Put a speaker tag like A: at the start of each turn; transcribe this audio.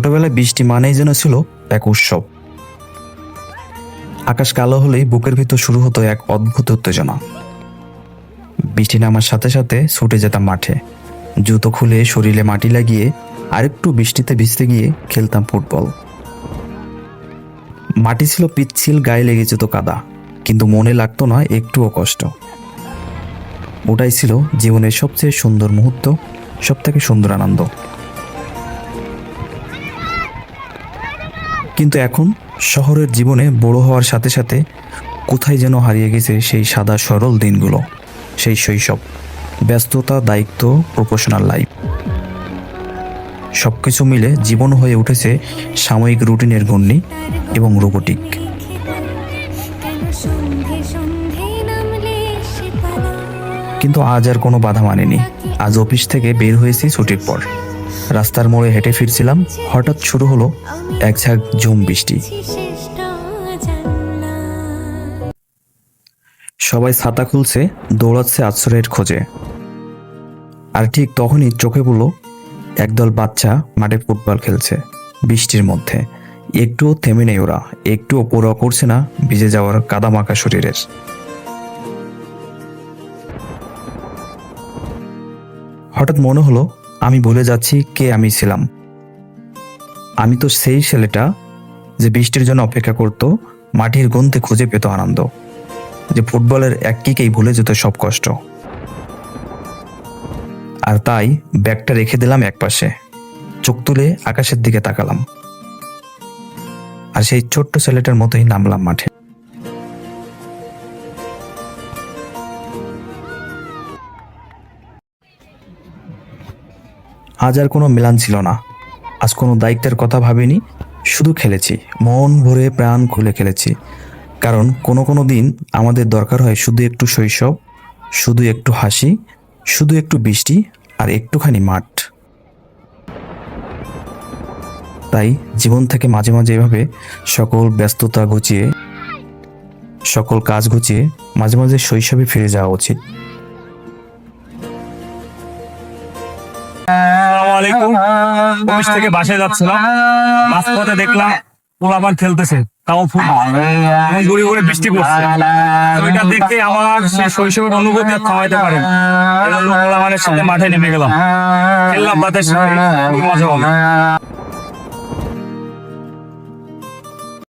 A: ছোটবেলায় বৃষ্টি মানেই যেন ছিল এক উৎসব। আকাশ কালো হলেই বুকের ভিতর শুরু হতো এক অদ্ভুত উত্তেজনা। বৃষ্টি নামার সাথে সাথে ছুটে যেতাম মাঠে। জুতো খুলে শরীরে মাটি লাগিয়ে আরেকটু বৃষ্টিতে ভিজতে গিয়ে খেলতাম ফুটবল। মাটি ছিল পিচ্ছিল, গায়ে লেগে যেত কাদা, কিন্তু মনে লাগতো না একটুও কষ্ট। ওটাই ছিল জীবনের সবচেয়ে সুন্দর মুহূর্ত সব থেকে সুন্দর আনন্দ। কিন্তু এখন শহরের জীবনে বড় হওয়ার সাথে সাথে কোথায় যেন হারিয়ে গেছে সেই সাদা সরল দিনগুলো, সেই শৈশব, ব্যস্ততা, দায়িত্ব প্রফেশনাল লাইফ সব কিছু মিলে জীবন হয়ে উঠেছে সাময়িক রুটিনের গণ্যি এবং রোবোটিক। কিন্তু আজ আর কোনো বাধা মানেনি। আজ অফিস থেকে বের হয়েছি ছুটির পর। রাস্তার মোড়ে হেঁটে ফিরছিলাম। হঠাৎ শুরু হলো এক ঝাঁক ঝুম বৃষ্টি। সবাই ছাতা খুলছে, দৌড়াচ্ছে আশ্রয়ের খোঁজে। আর ঠিক তখনই চোখে পড়ল, একদল বাচ্চা মাঠে ফুটবল খেলছে বৃষ্টির মধ্যে। একটুও থেমে নেই ওরা, একটুও পোড়া করছে না, ভিজে যাওয়ার কাদামাখা শরীরের। হঠাৎ মনে হলো আমি ভুলে যাচ্ছি কে আমি ছিলাম। আমি তো সেই ছেলেটা যে বৃষ্টির জন্য অপেক্ষা করত, মাটির গন্তে খুঁজে পেত আনন্দ, যে ফুটবলের এক কিকেই ভুলে যেত সব কষ্ট। আর তাই ব্যাগটা রেখে দিলাম একপাশে, চোখ তুলে আকাশের দিকে তাকালাম। আর সেই ছোট্ট ছেলেটার মতোই নামলাম মাঠে। আজ আর কোনো মিলান ছিল না। আজ কোনো দায়িত্বের কথা ভাবিনি, শুধু খেলেছি। মন ভরে প্রাণ খুলে খেলেছি। কারণ কোনো কোনো দিন আমাদের দরকার হয় শুধু একটু শৈশব, শুধু একটু হাসি, শুধু একটু বৃষ্টি আর একটুখানি মাঠ। তাই জীবন থেকে মাঝে মাঝে এভাবে সকল ব্যস্ততা ঘুচিয়ে সকল কাজ ঘুচিয়ে মাঝে মাঝে শৈশবে ফিরে যাওয়া উচিত।
B: আসসালামু আলাইকুম। অফিস থেকে বাসায় যাচ্ছিলাম মাঝপথে দেখলাম পোলাপান খেলতেছে। তাও ঘুরে ঘুরে বৃষ্টি পড়ছে। ওইটা দেখে আমার শৈশবের অনুভূতি আর থামাইতে পারে এই পোলাপানের সাথে মাঠে নেমে গেলাম। খেললাম সাথে। মজা হলো